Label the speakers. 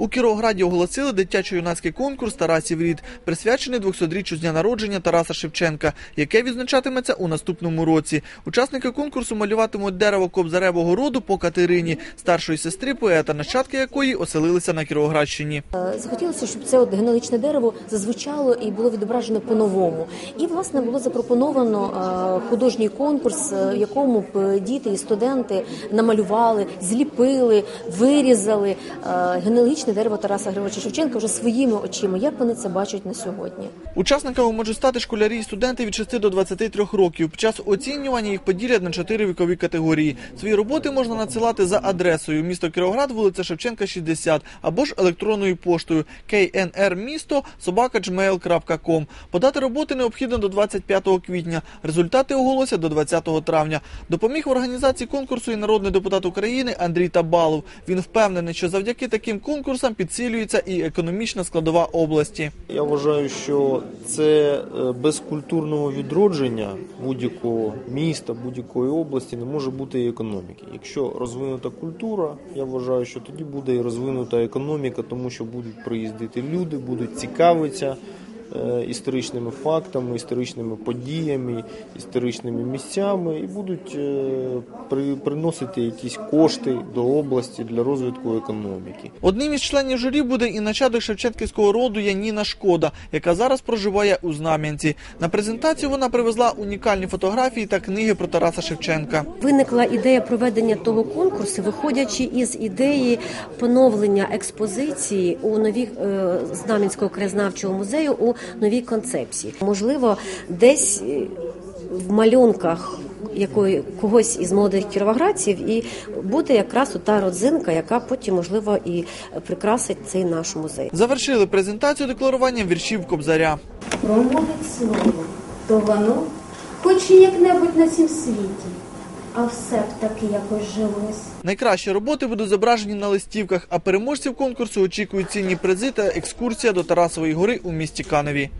Speaker 1: У Кіровограді оголосили дитячо-юнацький конкурс Тарасів рід, присвячений 200-річчю з дня народження Тараса Шевченка, яке відзначатиметься у наступному році. Учасники конкурсу малюватимуть дерево кобзаревого роду по Катерині, старшої сестри поета, нащадки якої оселилися на Кіровоградщині.
Speaker 2: Е, Захотілося, щоб це от генеалогічне дерево зазвучало і було відображено по-новому. І власне було запропоновано е, художній конкурс, е, в якому б діти і студенти намалювали, зліпили, вирізали е, генеалогічне дерево Тараса Григоровича Шевченка вже своїми очима. Як вони це бачать на сьогодні?
Speaker 1: Учасниками можуть стати школярі і студенти від 6 до 23 років. Під час оцінювання їх поділять на чотири вікові категорії. Свої роботи можна надсилати за адресою місто Кіровоград, вулиця Шевченка, 60, або ж електронною поштою knrмісто собака.gmail.com. Подати роботи необхідно до 25 квітня. Результати оголосять до 20 травня. Допоміг в організації конкурсу і народний депутат України Андрій Табалов. Він впевнений, що завдяки таким конкурсам підсилюється і економічна складова області.
Speaker 3: Я вважаю, що це е, без культурного відродження будь-якого міста, будь-якої області не може бути і економіки. Якщо розвинута культура, я вважаю, що тоді буде і розвинута економіка, тому що будуть приїздити люди, будуть цікавитися історичними фактами, історичними подіями, історичними місцями і будуть е, при- приносити якісь кошти до області для розвитку економіки.
Speaker 1: Одним із членів журі буде і нащадок шевченківського роду Яніна Шкода, яка зараз проживає у Знам'янці. На презентацію вона привезла унікальні фотографії та книги про Тараса Шевченка.
Speaker 4: Виникла ідея проведення того конкурсу, виходячи із ідеї поновлення експозиції у новій е, Знам'янського краєзнавчого музею у новій концепції. Можливо, десь е, в малюнках якої когось із молодих кіровоградців, і буде якраз та родзинка, яка потім можливо і прикрасить цей наш музей.
Speaker 1: Завершили презентацію декларуванням віршів Кобзаря.
Speaker 5: промовить слово, то воно, хоч і як-небудь на цім світі, а все б таки якось жилось.
Speaker 1: Найкращі роботи будуть зображені на листівках, а переможців конкурсу очікують цінні призи та екскурсія до Тарасової гори у місті Каневі.